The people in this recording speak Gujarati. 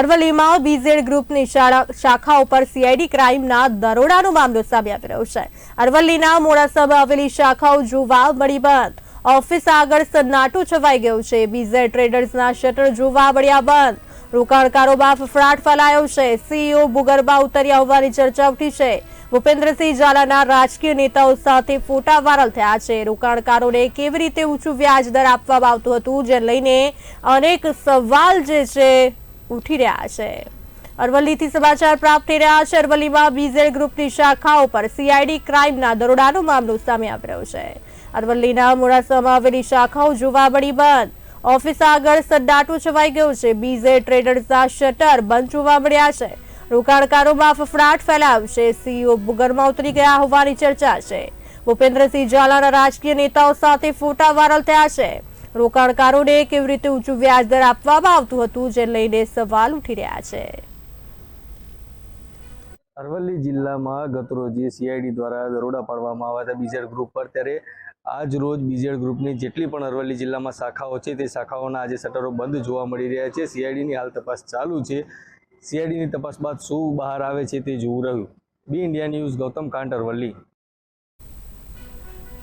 અરવલ્લીમાં બીઝેડ ગ્રુપની શાળા ઉપર પર સીઆઈડી ક્રાઇમના દરોડાનો મામલો સામે આવી રહ્યો છે. અરવલ્લીના મોડાસામાં આવેલી શાખાઓ જોવા મળી બંધ. ઓફિસ આગળ સન્નાટો છવાઈ ગયો છે. બીઝેડ ટ્રેડર્સના શટર જોવા મળ્યા બંધ. રોકાણકારોમાં ફફડાટ ફેલાયો છે. સીઈઓ ભૂગર્ભા ઉતર્યા હોવાની ચર્ચા ઉઠી છે. ભૂપેન્દ્રસિંહ ઝાલાના રાજકીય નેતાઓ સાથે ફોટા વાયરલ થયા છે. રોકાણકારોને કેવી રીતે ઊંચું વ્યાજ દર આપવામાં આવતું હતું, જેને લઈને અનેક સવાલ જે છે ઉઠી રહ્યા છે. અરવલ્લીથી સમાચાર પ્રાપ્ત થઈ રહ્યા છે. અરવલ્લીમાં બીઝેડ ગ્રુપની શાખાઓ પર સીઆઈડી ક્રાઇમના દરોડાનો મામલો સામે આવી રહ્યો છે. અરવલ્લીના મોડાસામાં આવેલી શાખાઓ જોવા મળી બંધ. ઓફિસ આગળ સન્નાટો છવાઈ ગયો છે. બીઝેડ ટ્રેડર્સના શટર બંધ જોવા મળ્યા છે. રોકાણકારોમાં ફફડાટ ફેલાવશે. છે સીઈઓ ભૂગર્ભમાં ઉતરી ગયા હોવાની ચર્ચા છે. ભૂપેન્દ્રસિંહ ઝાલાના રાજકીય નેતાઓ સાથે ફોટા વાયરલ થયા છે. રોકાણકારોને કેવી રીતે ઊંચું વ્યાજ દર આપવામાં આવતું હતું જે લઈને સવાલ ઉઠી રહ્યા છે. અરવલ્લી જિલ્લામાં ગતરોજે સીઆઈડી દ્વારા દરોડા પાડવામાં આવ્યા હતા બીઝેડ ગ્રુપ પર. ત્યારે આજ રોજ બીઝેડ ગ્રુપની જેટલી પણ અરવલ્લી જિલ્લામાં શાખાઓ છે તે શાખાઓના આજે શટરો બંધ જોવા મળી રહ્યા છે. સીઆઈડીની હાલ તપાસ ચાલુ છે. સીઆઈડીની તપાસ બાદ શું બહાર આવે છે તે જોવું રહ્યું. B India News, Gautam Kant Aravalli.